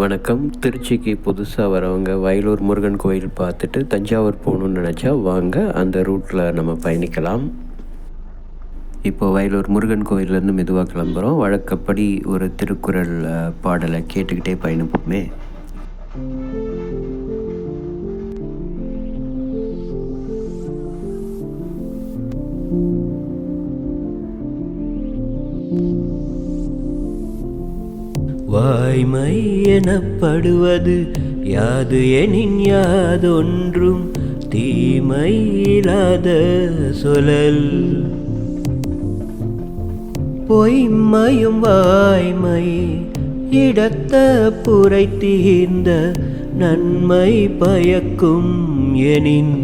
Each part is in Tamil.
வணக்கம். திருச்சிக்கு புதுசாக வரவங்க வயலூர் முருகன் கோயில் பார்த்துட்டு தஞ்சாவூர் போகணுன்னு நினச்சா வாங்க அந்த ரூட்டில் நம்ம பயணிக்கலாம். இப்போ வயலூர் முருகன் கோயிலேருந்து மெதுவாக கிளம்புறோம். வழக்கப்படி ஒரு திருக்குறள் பாடலை கேட்டுக்கிட்டே பயணிப்போமே. வாய்மை எனப்படுவது யாது எனின் யாதொன்றும் தீமை இல்லாத சொலல் பொய்மையும் வாய்மை இடத்த புரை தீர்ந்த நன்மை பயக்கும் எனின்.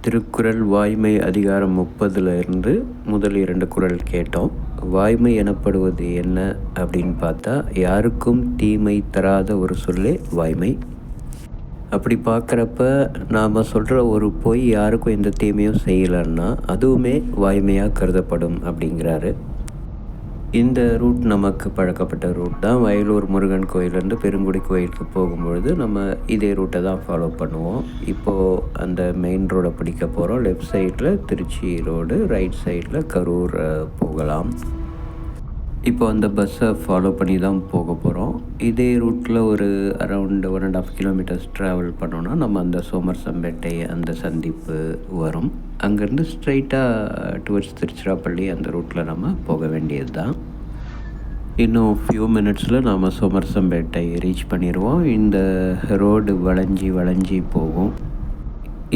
திருக்குறள் வாய்மை அதிகாரம் முப்பதுல இருந்து முதல் இரண்டு குரல் கேட்டோம். வாய்மை எனப்படுவது என்ன அப்படின்னு பார்த்தா யாருக்கும் தீமை தராத ஒரு சொல்லே வாய்மை. அப்படி பார்க்குறப்ப நாம் சொல்கிற ஒரு பொய் யாருக்கும் எந்த தீமையும் செய்யலைன்னா அதுவுமே வாய்மையாக கருதப்படும் அப்படிங்கிறாரு. இந்த ரூட் நமக்கு பழக்கப்பட்ட ரூட் தான். வயலூர் முருகன் கோயிலேருந்து பெருங்குடி கோயிலுக்கு போகும்பொழுது நம்ம இதே ரூட்டை தான் ஃபாலோ பண்ணுவோம். இப்போது அந்த மெயின் ரோடை பிடிக்க போகிறோம் லெஃப்ட் சைடில் திருச்சி ரோடு ரைட் சைடில் கரூர் போகலாம். இப்போ அந்த பஸ்ஸை ஃபாலோ பண்ணி தான் போக போகிறோம் இதே ரூட்டில் ஒரு around one and half kilometres travel பண்ணோன்னா நம்ம அந்த சோமர்சம்பேட்டை அந்த சந்திப்பு வரும். அங்கேருந்து ஸ்ட்ரைட்டாக டுவர்ட்ஸ் திருச்சிராப்பள்ளி அந்த ரூட்டில் நம்ம போக வேண்டியது தான். இன்னும் ஃபியூ மினிட்ஸில் நாம் சோமர்சம்பேட்டை ரீச் பண்ணிடுவோம் இந்த ரோடு வளைஞ்சி வளைஞ்சி போகும்.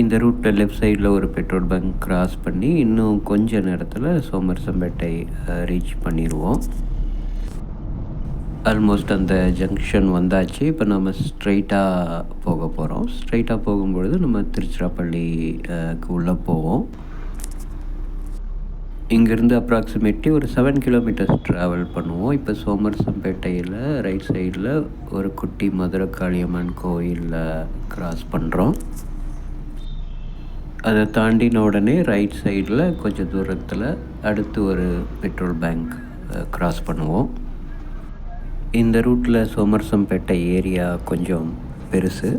இந்த ரூட்டில் லெஃப்ட் சைடில் ஒரு பெட்ரோல் பங்க் கிராஸ் பண்ணி இன்னும் கொஞ்ச நேரத்தில் சோமரசம்பேட்டை ரீச் பண்ணிடுவோம் ஆல்மோஸ்ட் அந்த ஜங்ஷன் வந்தாச்சு. இப்போ நம்ம ஸ்ட்ரைட்டாக போக போகிறோம் ஸ்ட்ரைட்டாக போகும்பொழுது நம்ம திருச்சிராப்பள்ளிக்கு உள்ளே போவோம். இங்கேருந்து அப்ராக்சிமேட்லி ஒரு செவன் கிலோமீட்டர்ஸ் ட்ராவல் பண்ணுவோம். இப்போ சோமரசம்பேட்டையில் ரைட் சைடில் ஒரு குட்டி மதுரை காளியம்மன் கோயிலில் கிராஸ் பண்ணுறோம் அதை தாண்டின உடனே ரைட் சைடில் கொஞ்சம் தூரத்தில் அடுத்து ஒரு பெட்ரோல் பேங்க் கிராஸ் பண்ணுவோம். இந்த ரூட்டில் சோமர்சம்பேட்டை ஏரியா கொஞ்சம் பெருசு.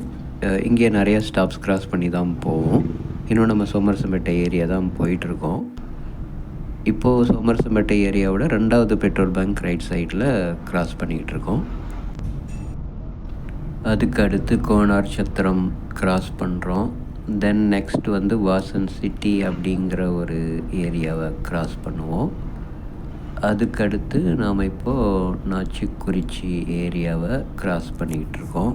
இங்கே நிறைய ஸ்டாப்ஸ் க்ராஸ் பண்ணி தான் போவோம். இன்னும் நம்ம சோமர்சம்பேட்டை ஏரியா தான் போயிட்டுருக்கோம் இப்போது சோமர்சம்பேட்டை ஏரியாவோட ரெண்டாவது பெட்ரோல் பேங்க் ரைட் சைடில் கிராஸ் பண்ணிக்கிட்டு இருக்கோம். அதுக்கு அடுத்து கோனார் சத்திரம் கிராஸ் பண்ணுறோம் தென் நெக்ஸ்ட் வந்து வாசன் சிட்டி அப்படிங்கிற ஒரு ஏரியாவை கிராஸ் பண்ணுவோம். அதுக்கடுத்து நாம் இப்போது நாச்சிக்குறிச்சி ஏரியாவை கிராஸ் பண்ணிக்கிட்டு இருக்கோம்.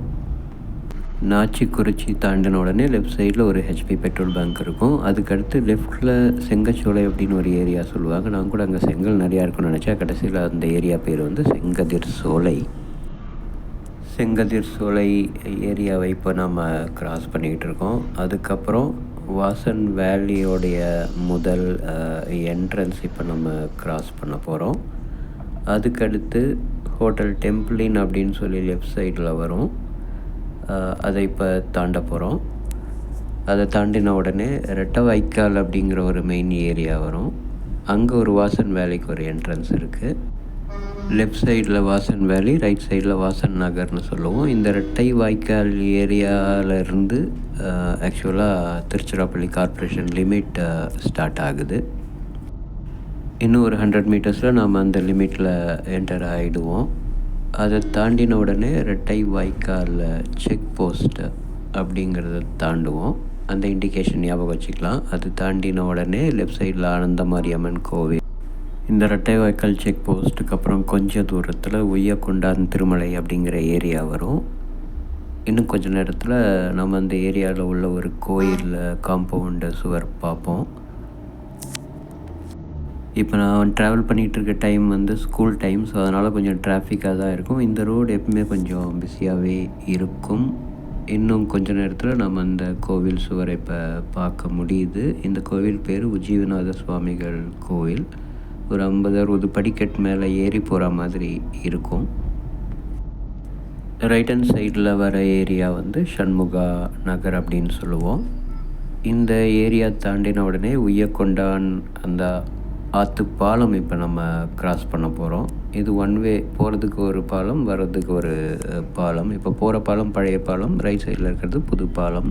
நாச்சிக்குறிச்சி தாண்டின உடனே லெஃப்ட் சைடில் ஒரு ஹெச்பி பெட்ரோல் பேங்க் இருக்கும். அதுக்கடுத்து லெஃப்டில் செங்கச்சோலை அப்படின்னு ஒரு ஏரியா சொல்லுவாங்க. நான் கூட அங்கே செங்கல் நிறையா இருக்கும்னு நினச்சா கடைசியில் அந்த ஏரியா பேர் வந்து செங்கதிர் சோலை. செங்கதிர் சோலை ஏரியாவை இப்போ நம்ம க்ராஸ் பண்ணிக்கிட்டு இருக்கோம். அதுக்கப்புறம் வாசன் வேலியோடைய முதல் என்ட்ரன்ஸ் இப்போ நம்ம க்ராஸ் பண்ண போகிறோம் அதுக்கடுத்து ஹோட்டல் டெம்பிளின் அப்படின்னு சொல்லி லெஃப்ட் சைடில் வரும். அதை இப்போ தாண்ட போகிறோம் அதை தாண்டின உடனே ரெட்ட வைக்கால் அப்படிங்கிற ஒரு மெயின் ஏரியா வரும். அங்கே ஒரு வாசன் வேலைக்கு ஒரு என்ட்ரன்ஸ் இருக்குது லெஃப்ட் சைடில் வாசன் வேலி ரைட் சைடில் வாசன் நகர்னு சொல்லுவோம். இந்த ரெட்டை வாய்க்கால் ஏரியாவிலேருந்து ஆக்சுவலாக திருச்சிராப்பள்ளி கார்ப்பரேஷன் லிமிட் ஸ்டார்ட் ஆகுது. இன்னும் ஒரு ஹண்ட்ரட் மீட்டர்ஸில் நாம் அந்த லிமிட்டில் என்டர் ஆகிடுவோம் அதை தாண்டின உடனே ரெட்டை வாய்க்கால் செக் போஸ்ட்டு அப்படிங்கிறத தாண்டுவோம். அந்த இண்டிகேஷன் ஞாபகம் வச்சுக்கலாம். அது தாண்டின உடனே லெஃப்ட் சைடில் ஆனந்தமாரியம்மன் கோவில் இந்த ரெட்டை வாய்க்கால் செக் போஸ்ட்டுக்கு அப்புறம் கொஞ்சம் தூரத்தில் ஒய்யக்கொண்டான் திருமலை அப்படிங்கிற ஏரியா வரும். இன்னும் கொஞ்ச நேரத்தில் நம்ம அந்த ஏரியாவில் உள்ள ஒரு கோயிலில் காம்பவுண்டு சுவர் பார்ப்போம். இப்போ நான் ட்ராவல் பண்ணிகிட்டு இருக்க டைம் வந்து ஸ்கூல் டைம் ஸோ அதனால் கொஞ்சம் டிராஃபிக்காக தான் இருக்கும். இந்த ரோடு எப்பவுமே கொஞ்சம் பிஸியாகவே இருக்கும். இன்னும் கொஞ்ச நேரத்தில் நம்ம அந்த கோவில் சுவரை இப்போ பார்க்க முடியுது. இந்த கோவில் பேர் உஜீவநாத சுவாமிகள் கோவில். ஒரு ஐம்பது அறுபது படிக்கட் மேலே ஏறி போகிற மாதிரி இருக்கும். ரைட் ஹேண்ட் சைடில் வர ஏரியா வந்து சண்முகா நகர் அப்படின்னு சொல்லுவோம். இந்த ஏரியா தாண்டின உடனே உய்யக்கொண்டான் அந்த ஆற்று பாலம் இப்போ நம்ம கிராஸ் பண்ண போகிறோம் இது ஒன் வே போகிறதுக்கு ஒரு பாலம் வர்றதுக்கு ஒரு பாலம். இப்போ போகிற பாலம் பழைய பாலம் ரைட் சைடில் இருக்கிறது புது பாலம்.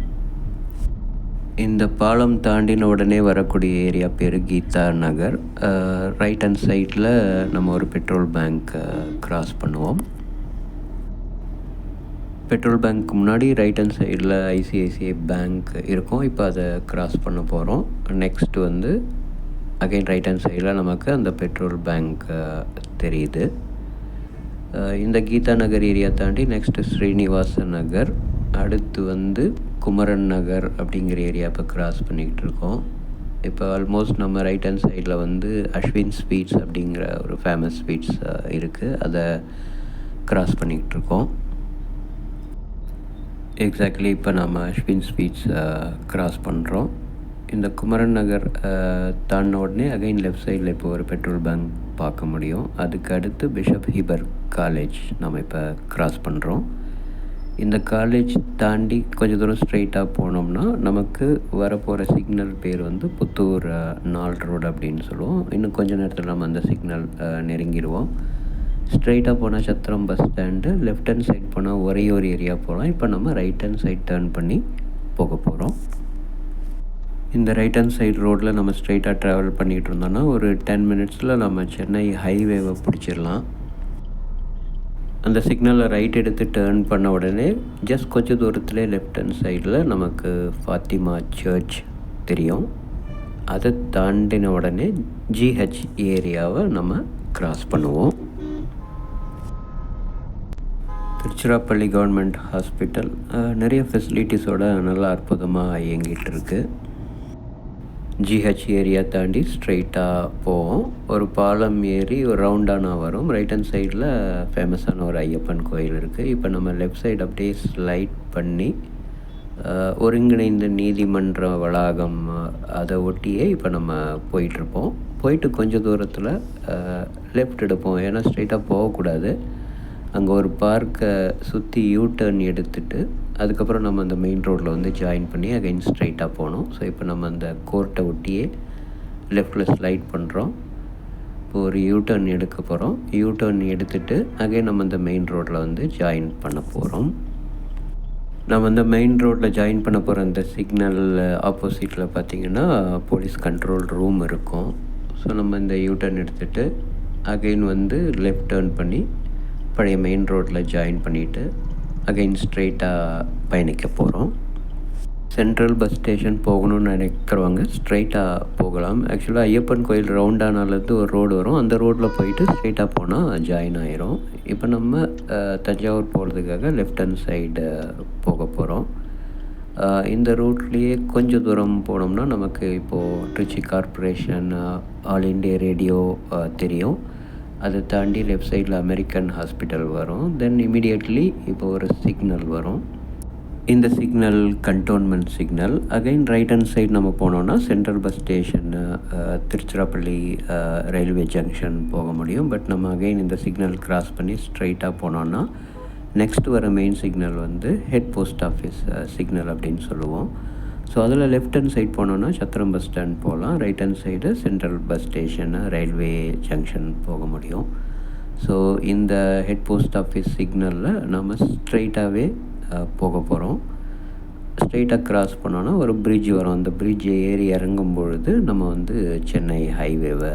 இந்த பாலம் தாண்டின உடனே வரக்கூடிய ஏரியா பேர் கீதா நகர். ரைட் ஹேண்ட் சைடில் நம்ம ஒரு பெட்ரோல் பேங்க் கிராஸ் பண்ணுவோம். பெட்ரோல் பேங்க் முன்னாடி ரைட் ஹேண்ட் சைடில் ஐசிஐசிஐ பேங்க் இருக்கும். இப்போ அதை கிராஸ் பண்ண போகிறோம் நெக்ஸ்ட் வந்து அகைன் ரைட் ஹேண்ட் சைடில் நமக்கு அந்த பெட்ரோல் பேங்க் தெரியுது. இந்த கீதா நகர் ஏரியா தாண்டி நெக்ஸ்ட்டு ஸ்ரீனிவாச நகர். அடுத்து வந்து குமரன் நகர் அப்படிங்கிற ஏரியா இப்போ கிராஸ் பண்ணிக்கிட்டு இருக்கோம். இப்போ ஆல்மோஸ்ட் நம்ம ரைட் ஹேண்ட் சைடில் வந்து அஸ்வின் ஸ்வீட்ஸ் அப்படிங்கிற ஒரு ஃபேமஸ் ஸ்வீட்ஸ் இருக்குது அதை கிராஸ் பண்ணிக்கிட்டு இருக்கோம். எக்ஸாக்ட்லி இப்போ நம்ம அஸ்வின் ஸ்வீட்ஸ் கிராஸ் பண்ணுறோம் இந்த குமரன் நகர் தாண்ட தாண்டின உடனே அகைன் லெஃப்ட் சைடில் இப்போ ஒரு பெட்ரோல் பேங்க் பார்க்க முடியும். அதுக்கு அடுத்து பிஷப் ஹீபர் காலேஜ் நம்ம இப்போ கிராஸ் பண்ணுறோம் இந்த காலேஜ் தாண்டி கொஞ்சம் தூரம் ஸ்ட்ரைட்டாக போனோம்னா நமக்கு வரப்போகிற சிக்னல் பேர் வந்து புத்தூர் நால் ரோடு அப்படின்னு சொல்லுவோம். இன்னும் கொஞ்ச நேரத்தில் நம்ம அந்த சிக்னல் நெருங்கிடுவோம் ஸ்ட்ரைட்டாக போனால் Chathiram bus stand left hand side போனால் ஒரே ஒரு ஏரியா போகலாம் இப்போ நம்ம ரைட் ஹேண்ட் சைட் டேர்ன் பண்ணி போக போகிறோம் இந்த ரைட் ஹேண்ட் சைடு ரோட்டில் நம்ம ஸ்ட்ரைட்டாக ட்ராவல் பண்ணிகிட்டு இருந்தோம்னா ஒரு டென் மினிட்ஸில் நம்ம சென்னை ஹைவேவை பிடிச்சிடலாம் அந்த சிக்னலை ரைட் எடுத்து டேர்ன் பண்ண உடனே ஜஸ்ட் கொஞ்சம் தூரத்துலேயே லெஃப்ட் ஹேண்ட் சைடில் நமக்கு ஃபாத்திமா சர்ச் தெரியும். அதை தாண்டின உடனே ஜிஹெச் ஏரியாவை நம்ம கிராஸ் பண்ணுவோம். திருச்சிராப்பள்ளி கவர்மெண்ட் ஹாஸ்பிட்டல் நிறைய ஃபெசிலிட்டிஸோட நல்லா அற்புதமாக இயங்கிட்டு ஜிஹெச் ஏரியா தாண்டி ஸ்ட்ரைட்டாக போவோம். ஒரு பாலம் ஏறி ஒரு ரவுண்டானா வரும். ரைட் ஹேண்ட் சைடில் ஃபேமஸான ஒரு ஐயப்பன் கோயில் இருக்குது இப்போ நம்ம லெஃப்ட் சைடு அப்படியே ஸ்லைட் பண்ணி ஒருங்கிணைந்த நீதிமன்ற வளாகம் அதை ஒட்டியே இப்போ நம்ம போயிட்டுருப்போம். போயிட்டு கொஞ்சம் தூரத்தில் லெஃப்ட் எடுப்போம். ஏன்னா ஸ்ட்ரைட்டாக போகக்கூடாது. அங்கே ஒரு பார்க்கை சுற்றி யூ டர்ன் எடுத்துட்டு அதுக்கப்புறம் நம்ம அந்த மெயின் ரோட்டில் வந்து ஜாயின் பண்ணி அகைன் ஸ்ட்ரைட்டாக போனோம். ஸோ இப்போ நம்ம அந்த கோர்ட்டை ஒட்டியே லெஃப்டில் ஸ்லைட் பண்ணுறோம் இப்போ ஒரு யூ டர்ன் எடுக்க போகிறோம் யூ டர்ன் எடுத்துட்டு அகைன் நம்ம அந்த மெயின் ரோட்டில் வந்து ஜாயின் பண்ண போகிறோம் நம்ம இந்த மெயின் ரோட்டில் ஜாயின் பண்ண போகிற அந்த சிக்னல் ஆப்போசிட்டில் பார்த்தீங்கன்னா போலீஸ் கண்ட்ரோல் ரூம் இருக்கும். ஸோ நம்ம இந்த யூ டர்ன் எடுத்துகிட்டு அகைன் வந்து லெஃப்ட் டேர்ன் பண்ணி பழைய மெயின் ரோட்டில் ஜாயின் பண்ணிவிட்டு அகைன் ஸ்ட்ரெயிட்டாக uh, பயணிக்க போகிறோம் சென்ட்ரல் பஸ் ஸ்டேஷன் போகணும்னு நினைக்கிறவங்க ஸ்ட்ரைட்டாக போகலாம். ஆக்சுவலாக ஐயப்பன் கோயில் ரவுண்டானாலேருந்து ஒரு ரோடு வரும். அந்த ரோட்டில் போயிட்டு ஸ்ட்ரைட்டாக போனால் ஜாயின் ஆயிரும். இப்போ நம்ம தஞ்சாவூர் போகிறதுக்காக லெஃப்ட் ஹேண்ட் சைடு போக போகிறோம் இந்த ரூட்லேயே கொஞ்சம் தூரம் போனோம்னா நமக்கு இப்போது Trichy corporation all India radio தெரியும். அதை தாண்டி லெஃப்ட் சைடில் அமெரிக்கன் ஹாஸ்பிட்டல் வரும். தென் இமீடியட்லி இப்போ ஒரு சிக்னல் வரும். இந்த signal cantonment signal again right hand side நம்ம போனோம்னா central bus station Tiruchirappalli railway junction போக முடியும். பட் நம்ம அகைன் இந்த சிக்னல் கிராஸ் பண்ணி ஸ்ட்ரைட்டாக போனோன்னா நெக்ஸ்ட் வர மெயின் சிக்னல் வந்து ஹெட் போஸ்ட் ஆஃபீஸ் சிக்னல் அப்படின்னு சொல்லுவோம். ஸோ அதில் லெஃப்ட் ஹேண்ட் சைட் போனோன்னா சத்திரம் பஸ் ஸ்டாண்ட் போகலாம் right hand side central bus station railway junction போக முடியும். ஸோ இந்த ஹெட் போஸ்ட் ஆஃபீஸ் சிக்னலில் நம்ம ஸ்ட்ரைட்டாகவே போக போகிறோம் ஸ்ட்ரைட்டாக கிராஸ் பண்ணோன்னா ஒரு பிரிட்ஜ் வரும். அந்த பிரிட்ஜை ஏறி இறங்கும் பொழுது நம்ம வந்து சென்னை ஹைவேவை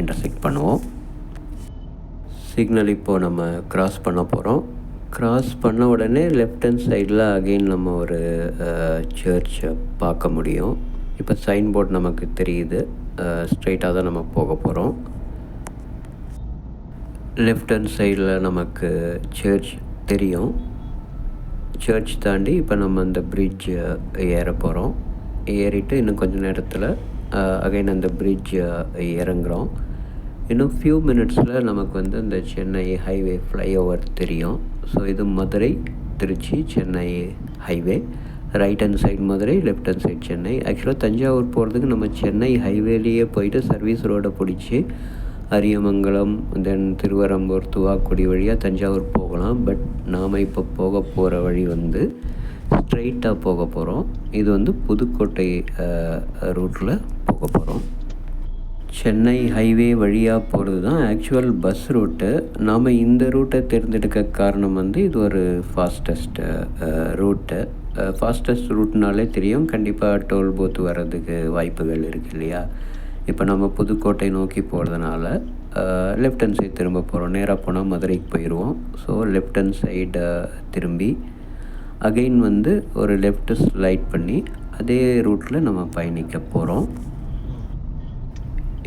இன்டர்செக்ட் பண்ணுவோம். சிக்னல் இப்போது நம்ம கிராஸ் பண்ண போகிறோம் க்ராஸ் பண்ண உடனே லெஃப்ட் ஹேண்ட் சைடில் அகெயின் நம்ம ஒரு சர்ச்சை பார்க்க முடியும். இப்போ சைன் போர்டு நமக்கு தெரியுது. ஸ்ட்ரைட்டாக தான் நம்ம போக போகிறோம் லெஃப்ட் ஹேண்ட் சைடில் நமக்கு சர்ச் தெரியும். சர்ச் தாண்டி இப்போ நம்ம அந்த பிரிட்ஜ் ஏற போகிறோம் ஏறிட்டு இன்னும் கொஞ்ச நேரத்தில் அகைன் அந்த பிரிட்ஜ் இறங்குறோம். இன்னும் ஃபியூ மினிட்ஸில் நமக்கு வந்து இந்த சென்னை ஹைவே ஃப்ளைஓவர் தெரியும். ஸோ இது Madurai Trichy Chennai highway right hand side Madurai left hand side Chennai. ஆக்சுவலாக தஞ்சாவூர் போகிறதுக்கு நம்ம சென்னை ஹைவேலேயே போயிட்டு சர்வீஸ் ரோடை பிடிச்சி அரியமங்கலம் தென் திருவரம்பூர் துவாக்குடி வழியாக தஞ்சாவூர் போகலாம். பட் நாம் இப்போ போக போகிற வழி வந்து ஸ்ட்ரைட்டாக போக போகிறோம் இது வந்து புதுக்கோட்டை ரூட்டில் போக போகிறோம் சென்னை ஹைவே வழியாக போகிறது தான் ஆக்சுவல் பஸ் ரூட்டு நாம் இந்த ரூட்டை தேர்ந்தெடுக்க காரணம் வந்து இது ஒரு ஃபாஸ்டஸ்ட்டு ரூட்டு ஃபாஸ்டஸ்ட் ரூட்னாலே தெரியும். கண்டிப்பாக டோல் பூத் வர்றதுக்கு வாய்ப்புகள் இருக்குது இல்லையா? இப்போ நம்ம புதுக்கோட்டை நோக்கி போகிறதுனால லெஃப்ட் ஹேண்ட் சைடு திரும்ப போகிறோம் நேராக போனால் மதுரைக்கு போயிடுவோம் ஸோ லெஃப்ட் ஹேண்ட் சைடு திரும்பி அகெயின் வந்து ஒரு லெஃப்ட் ஸ்லைட் பண்ணி அதே ரூட்டில் நம்ம பயணிக்க போகிறோம்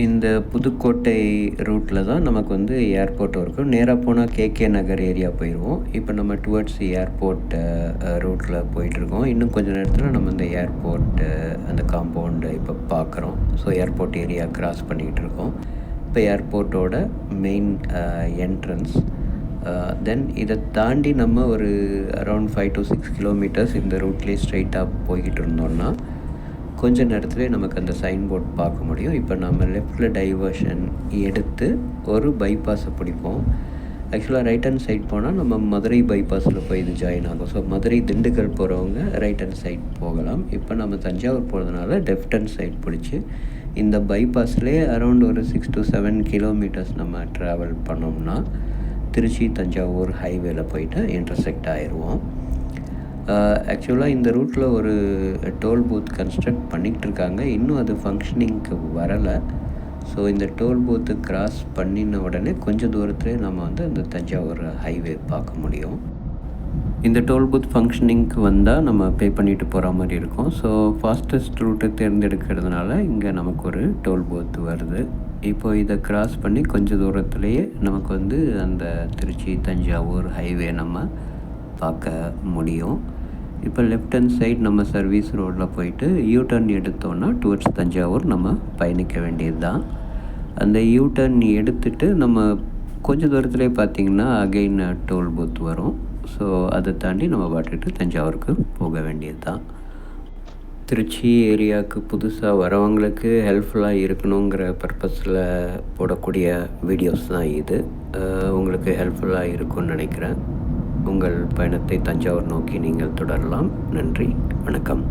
இந்த புதுக்கோட்டை ரூட்டில் தான் நமக்கு வந்து ஏர்போர்ட் இருக்கும். நேராக போனால் கேகே நகர் ஏரியா போயிடுவோம் இப்போ நம்ம டுவர்ட்ஸ் ஏர்போர்ட் ரூட்டில் போயிட்டுருக்கோம் இன்னும் கொஞ்சம் நேரத்தில் நம்ம இந்த ஏர்போர்ட்டு அந்த காம்பவுண்டு இப்போ பார்க்குறோம் ஸோ ஏர்போர்ட் ஏரியா கிராஸ் பண்ணிக்கிட்டு இருக்கோம். இப்போ ஏர்போர்ட்டோட மெயின் என்ட்ரன்ஸ் தென் இதை தாண்டி நம்ம ஒரு around five to six kilometres இந்த ரூட்லேயே ஸ்ட்ரைட்டாக போய்கிட்டு இருந்தோம்னா கொஞ்ச நேரத்துலேயே நமக்கு அந்த சைன் போர்ட் பார்க்க முடியும். இப்போ நம்ம லெஃப்டில் டைவர்ஷன் எடுத்து ஒரு பைபாஸை பிடிப்போம். ஆக்சுவலாக ரைட் ஹேண்ட் சைட் போனால் நம்ம மதுரை பைபாஸில் போய் இது ஜாயின் ஆகும். ஸோ மதுரை திண்டுக்கல் போகிறவங்க ரைட் ஹேண்ட் சைட் போகலாம். இப்போ நம்ம தஞ்சாவூர் போகிறதுனால லெஃப்ட் ஹேண்ட் சைட் பிடிச்சி இந்த பைபாஸ்லேயே அரௌண்ட் ஒரு சிக்ஸ் டு செவன் கிலோமீட்டர்ஸ் நம்ம ட்ராவல் பண்ணோம்னா திருச்சி தஞ்சாவூர் ஹைவேல போயிட்டு இன்டர்செக்ட் ஆயிடுவோம் ஆக்சுவலாக இந்த ரூட்டில் ஒரு டோல் பூத் கன்ஸ்ட்ரக்ட் பண்ணிகிட்டு இருக்காங்க இன்னும் அது ஃபங்க்ஷனிங்க்கு வரலை. ஸோ இந்த டோல் பூத்து கிராஸ் பண்ணின உடனே கொஞ்சம் தூரத்துலேயே நம்ம வந்து அந்த தஞ்சாவூர் ஹைவே பார்க்க முடியும். இந்த டோல் பூத் ஃபங்க்ஷனிங்க்கு வந்தால் நம்ம பே பண்ணிட்டு போகிற மாதிரி இருக்கும். ஸோ ஃபாஸ்டஸ்ட் ரூட்டை தேர்ந்தெடுக்கிறதுனால இங்கே நமக்கு ஒரு டோல் பூத் வருது. இப்போ இதை கிராஸ் பண்ணி கொஞ்சம் தூரத்துலேயே நமக்கு வந்து அந்த திருச்சி தஞ்சாவூர் ஹைவே நம்ம பார்க்க முடியும். இப்போ லெஃப்ட் ஹேண்ட் சைட் நம்ம சர்வீஸ் ரோடில் போயிட்டு யூ டர்ன் எடுத்தோன்னா டுவர்ட்ஸ் தஞ்சாவூர் நம்ம பயணிக்க வேண்டியது தான் அந்த யூ டர்ன் எடுத்துட்டு நம்ம கொஞ்சம் தூரத்துலேயே பார்த்தீங்கன்னா அகெயின் டோல் பூத் வரும். ஸோ அதை தாண்டி நம்ம பாட்டுட்டு தஞ்சாவூருக்கு போக வேண்டியது தான் திருச்சி ஏரியாவுக்கு புதுசாக வரவங்களுக்கு ஹெல்ப்ஃபுல்லாக இருக்கணுங்கிற பர்பஸில் போடக்கூடிய வீடியோஸ் தான் இது. உங்களுக்கு ஹெல்ப்ஃபுல்லாக இருக்கும்னு நினைக்கிறேன். உங்கள் பயணத்தை தஞ்சாவூர் நோக்கி நீங்கள் தொடரலாம். நன்றி. வணக்கம்.